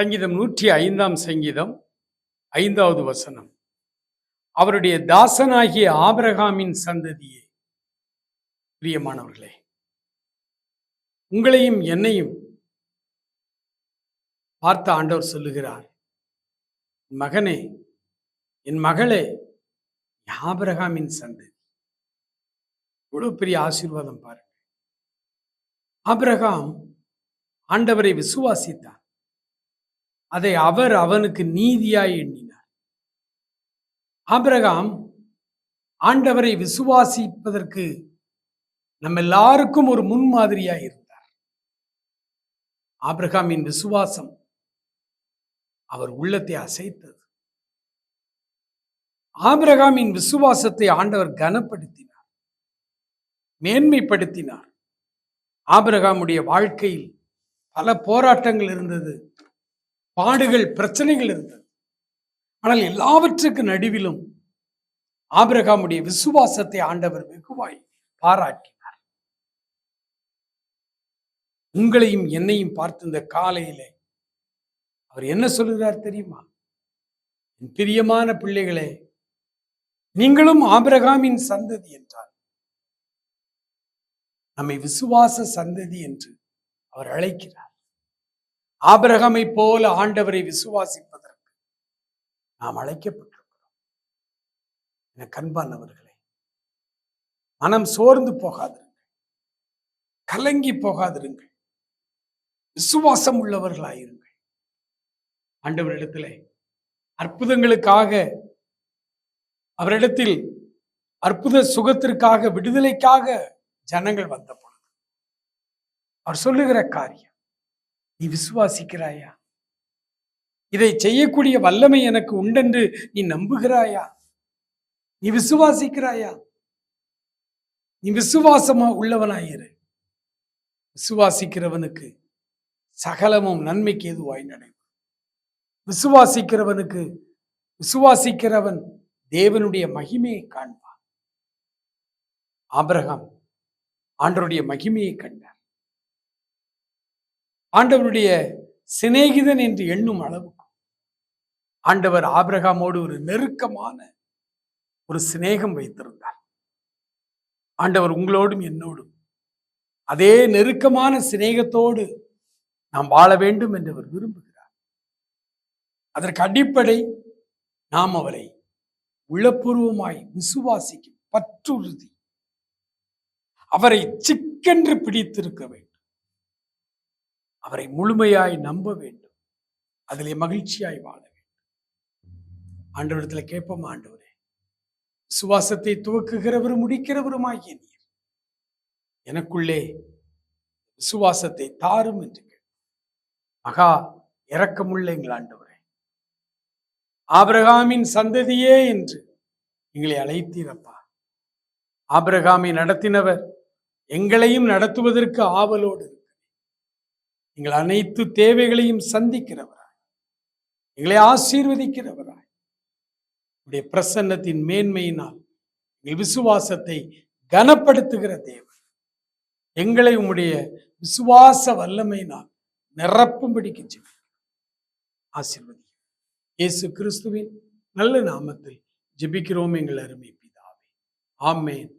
சங்கீதம் நூற்றி ஐந்தாம் சங்கீதம் ஐந்தாவது வசனம். அவருடைய தாசனாகிய ஆபிரகாமின் சந்ததியே பிரியமானவர்களே உங்களையும் என்னையும் பார்த்த ஆண்டவர் சொல்லுகிறார் "என் மகனே என் மகளே ஆபரகாமின் ஆபிரகாமின் சந்ததி. இவ்வளவு பெரிய ஆசீர்வாதம் பாருங்க ஆபிரகாம் ஆண்டவரை விசுவாசித்தார். அதை அவர் அவனுக்கு நீதியாய் எண்ணினார். ஆபிரகாம் ஆண்டவரை விசுவாசிப்பதற்கு நம்ம எல்லாருக்கும் ஒரு முன்மாதிரியாக இருந்தார். ஆபிரகாமின் விசுவாசம் அவர் உள்ளத்தை அசைத்தது. ஆபிரகாமின் விசுவாசத்தை ஆண்டவர் கனப்படுத்தினார். மேன்மைப்படுத்தினார். ஆபிரகாமுடைய வாழ்க்கையில் பல போராட்டங்கள் இருந்தது. பாடுகள் பிரச்சனைகள் இருந்தது. ஆனால் எல்லாவற்றுக்கு நடுவிலும் ஆபிரகாமுடைய விசுவாசத்தை ஆண்டவர் வெகுவாய் பாராட்டினார். உங்களையும் என்னையும் பார்த்து இந்த காலையிலே அவர் என்ன சொல்லுகிறார் தெரியுமா? என் பிரியமான பிள்ளைகளே நீங்களும் ஆபிரகாமின் சந்ததி என்றார். நம்மை விசுவாச சந்ததி என்று அவர் அழைக்கிறார். ஆபிரகமை போல ஆண்டவரை விசுவாசிப்பதற்கு நாம் அழைக்கப்பட்டிருக்கிறோம். என கண்பானவர்களே மனம் சோர்ந்து போகாதிருங்கள். கலங்கி போகாதிருங்கள். விசுவாசம் உள்ளவர்களாயிருங்கள். ஆண்டவரிடத்திலே அற்புதங்களுக்காக அவரிடத்தில் அற்புத சுகத்திற்காக விடுதலைக்காக ஜனங்கள் வந்த பொழுது அவர் சொல்லுகிற காரியம் நீ விசுவாசிக்கிறாயா? இதை செய்யக்கூடிய வல்லமை எனக்கு உண்டென்று நீ நம்புகிறாயா? நீ விசுவாசிக்கிறாயா? நீ விசுவாசமா உள்ளவனாயிரு. விசுவாசிக்கிறவனுக்கு சகலமும் நன்மைக்கு எதுவாய் நடைபெறும் விசுவாசிக்கிறவனுக்கு விசுவாசிக்கிறவன் தேவனுடைய மகிமையை காண்பான். ஆபிரகாம் ஆண்டருடைய மகிமையை கண்டார். ஆண்டவருடைய சிநேகிதன் என்று எண்ணும் அளவுக்கு ஆண்டவர் ஆபிரகாமோடு ஒரு நெருக்கமான ஒரு சிநேகம் வைத்திருந்தார். ஆண்டவர் உங்களோடும் என்னோடும் அதே நெருக்கமான சிநேகத்தோடு நாம் வாழ வேண்டும் என்று அவர் விரும்புகிறார். அதற்கு அடிப்படை நாம் அவரை உளப்பூர்வமாய் விசுவாசிக்கும் பற்றுறுதி. அவரை சிக்கென்று பிடித்திருக்க வேண்டும். அவரை முழுமையாய் நம்ப வேண்டும். அதிலே மகிழ்ச்சியாய் வாழ வேண்டும். ஆண்டவரிடத்துல கேட்போம் ஆண்டவரே சுவாசத்தை துவக்குகிறவரும் முடிக்கிறவருமாகிய நீர். எனக்குள்ளே சுவாசத்தை தாரும் என்று மகா இரக்கமுள்ள எங்கள் ஆண்டவரே ஆபிரகாமின் சந்ததியே என்று எங்களை அழைத்தீரப்பா. ஆபிரகாமை நடத்தினவர் எங்களையும் நடத்துவதற்கு ஆவலோடு எங்கள் அனைத்து தேவைகளையும் சந்திக்கிறவராய். எங்களை ஆசீர்வதிக்கிறவராய். உடைய பிரசன்னத்தின் மேன்மையினால் எங்கள் விசுவாசத்தை கனப்படுத்துகிற தேவன். எங்களை உம்முடைய விசுவாச வல்லமையினால் நிரப்பும்படிக்கு செய்யும் ஆசீர்வதி இயேசு கிறிஸ்துவின் நல்ல நாமத்தில் ஜெபிக்கிறோம் எங்கள் அருமை பிதாவே. ஆமேன்.